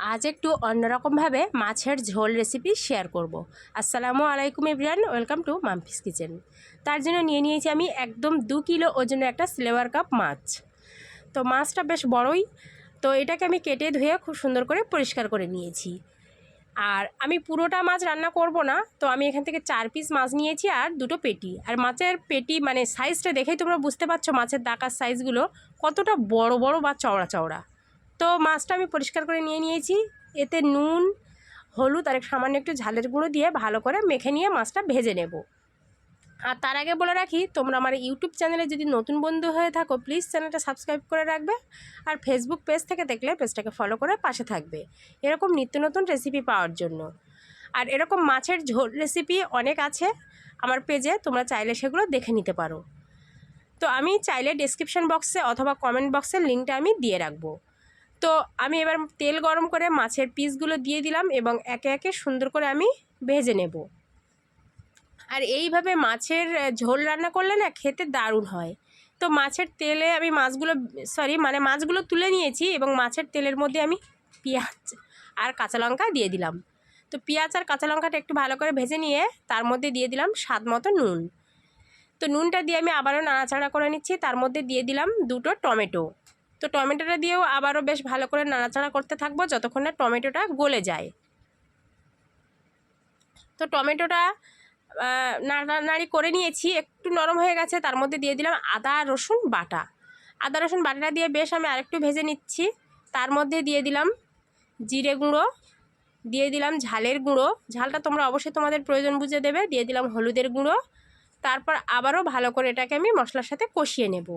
আজ একটু অন্যরকমভাবে মাছের ঝোল রেসিপি শেয়ার করব। আসসালামু আলাইকুম everyone welcome to Mampi's kitchen. তার জন্য নিয়ে নিয়েছি আমি একদম দু কিলো ওজনের একটা সিলেভার কাপ মাছ। তো মাছটা বেশ বড়ই, তো এটাকে আমি কেটে ধুয়ে খুব সুন্দর করে পরিষ্কার করে নিয়েছি। আর আমি পুরোটা মাছ রান্না করব না, তো আমি এখান থেকে চার পিস মাছ নিয়েছি আর দুটো পেটি। আর মাছের পেটি মানে সাইজটা দেখেই তোমরা বুঝতে পারছ মাছের দাকার সাইজগুলো কতটা বড় বড় বা চওড়া চওড়া। তো মাছটা আমি পরিষ্কার করে নিয়ে নিয়েছি। এতে নুন, হলুদ আর সামান্য একটু ঝালের গুঁড়ো দিয়ে ভালো করে মেখে নিয়ে মাছটা ভেজে নেব। আর তার আগে বলে রাখি, তোমরা আমার ইউটিউব চ্যানেলে যদি নতুন বন্ধু হয়ে থাকো প্লিজ চ্যানেলটা সাবস্ক্রাইব করে রাখবে আর ফেসবুক পেজ থেকে দেখলে পেজটাকে ফলো করে পাশে থাকবে। এরকম নিত্য নতুন রেসিপি পাওয়ার জন্য। আর এরকম মাছের ঝোল রেসিপি অনেক আছে আমার পেজে তোমরা চাইলে সেগুলো দেখে নিতে পারো। তো আমি চাইলে ডিসক্রিপশন বক্সে অথবা কমেন্ট বক্সের লিঙ্কটা আমি দিয়ে রাখব। তো আমি এবার তেল গরম করে মাছের পিসগুলো দিয়ে দিলাম এবং একে একে সুন্দর করে আমি ভেজে নেব। আর এইভাবে মাছের ঝোল রান্না করলে না খেতে দারুণ হয়। তো মাছের তেলে আমি মাছগুলো সরি মানে মাছগুলো তুলে নিয়েছি এবং মাছের তেলের মধ্যে আমি পেঁয়াজ আর কাঁচা লঙ্কা দিয়ে দিলাম। তো পেঁয়াজ আর কাঁচা লঙ্কাটা একটু ভালো করে ভেজে নিয়ে তার মধ্যে দিয়ে দিলাম স্বাদ মতো নুন। তো নুনটা দিয়ে আমি আবারও নাড়াচাড়া করে নিচ্ছি। তার মধ্যে দিয়ে দিলাম দুটো টমেটো। তো টমেটোটা দিয়েও আবারও বেশ ভালো করে নাড়াচাড়া করতে থাকব যতক্ষণ না টমেটোটা গলে যায়। তো টমেটোটা নাড়ানাড়ি করে নিয়েছি, একটু নরম হয়ে গেছে, তার মধ্যে দিয়ে দিলাম আদা, রসুন, বাটা। আদা, রসুন, বাটাটা দিয়ে বেশ আমি আরেকটু ভেজে নিচ্ছি। তার মধ্যে দিয়ে দিলাম জিরে গুঁড়ো, দিয়ে দিলাম ঝালের গুঁড়ো। ঝালটা তোমরা অবশ্যই তোমাদের প্রয়োজন বুঝে দেবে। দিয়ে দিলাম হলুদের গুঁড়ো। তারপর আবারও ভালো করে এটাকে আমি মশলার সাথে কষিয়ে নেব।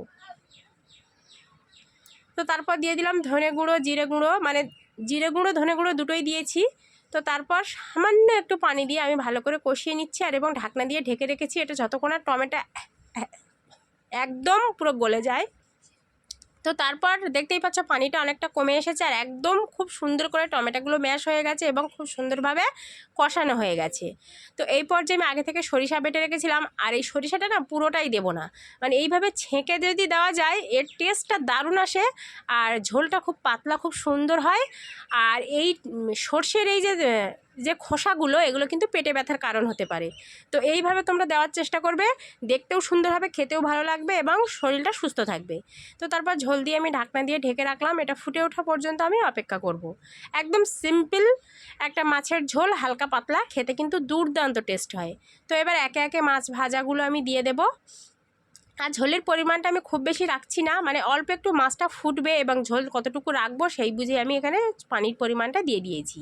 তো তারপর দিয়ে দিলাম ধনে গুঁড়ো, জিরে গুঁড়ো মানে জিরে গুঁড়ো, ধনে গুঁড়ো দুটোই দিয়েছি। তো তারপর সামান্য একটু পানি দিয়ে আমি ভালো করে কষিয়ে নিচ্ছি আর এবং ঢাকনা দিয়ে ঢেকে রেখেছি। এটা যতক্ষণ আর টমেটো একদম পুরো গলে যায়। তো তারপর দেখতেই পাচ্ছ পানিটা অনেকটা কমে এসেছে আর একদম খুব সুন্দর করে টমেটোগুলো ম্যাশ হয়ে গেছে এবং খুব সুন্দরভাবে কষানো হয়ে গেছে। তো এই পর্যায়ে আমি আগে থেকে সরিষা বেটে রেখেছিলাম আর এই সরিষাটা না পুরোটাই দেব না। মানে এইভাবে ছেঁকে যদি দেওয়া যায়, এর টেস্টটা দারুণ আসে আর ঝোলটা খুব পাতলা, খুব সুন্দর হয়। আর এই সর্ষের এই যে যে খোসাগুলো, এগুলো কিন্তু পেটে ব্যথার কারণ হতে পারে। তো এইভাবে তোমরা দেওয়ার চেষ্টা করবে, দেখতেও সুন্দর হবে, খেতেও ভালো লাগবে এবং শরীরটা সুস্থ থাকবে। তো তারপর ঝোল দিয়ে আমি ঢাকনা দিয়ে ঢেকে রাখলাম, এটা ফুটে ওঠা পর্যন্ত আমি অপেক্ষা করব। একদম সিম্পল একটা মাছের ঝোল, হালকা পাতলা, খেতে কিন্তু দুর্দান্ত টেস্ট হয়। তো এবার একে একে মাছ ভাজাগুলো আমি দিয়ে দেবো। আর ঝোলের পরিমাণটা আমি খুব বেশি রাখছি না মানে অল্প একটু মাছটা ফুটবে এবং ঝোল কতটুকু রাখব সেই বুঝে আমি এখানে পানির পরিমাণটা দিয়ে দিয়েছি।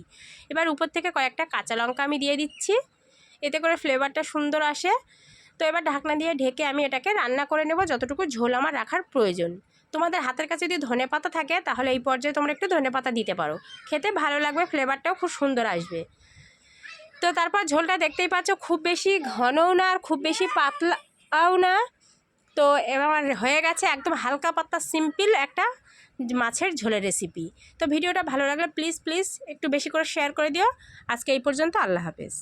এবার উপর থেকে কয়েকটা কাঁচা লঙ্কা আমি দিয়ে দিচ্ছি, এতে করে ফ্লেভারটা সুন্দর আসে। তো এবার ঢাকনা দিয়ে ঢেকে আমি এটাকে রান্না করে নেব যতটুকু ঝোল আমার রাখার প্রয়োজন। তোমাদের হাতের কাছে যদি ধনে পাতা থাকে তাহলে এই পর্যায়ে তোমরা একটু ধনে পাতা দিতে পারো। খেতে ভালো লাগবে, ফ্লেভারটাও খুব সুন্দর আসবে। তো তারপর ঝোলটা দেখতেই পাচ্ছ খুব বেশি ঘনও না আর খুব বেশি পাতলাও না। তো এবার হয়ে গেছে একদম হালকা পাত্তা সিম্পল একটা মাছের ঝোলের রেসিপি তো ভিডিওটা ভালো লাগলে প্লিজ প্লিজ একটু বেশি করে শেয়ার করে দিও। আজকে এই পর্যন্ত আল্লাহ হাফেজ।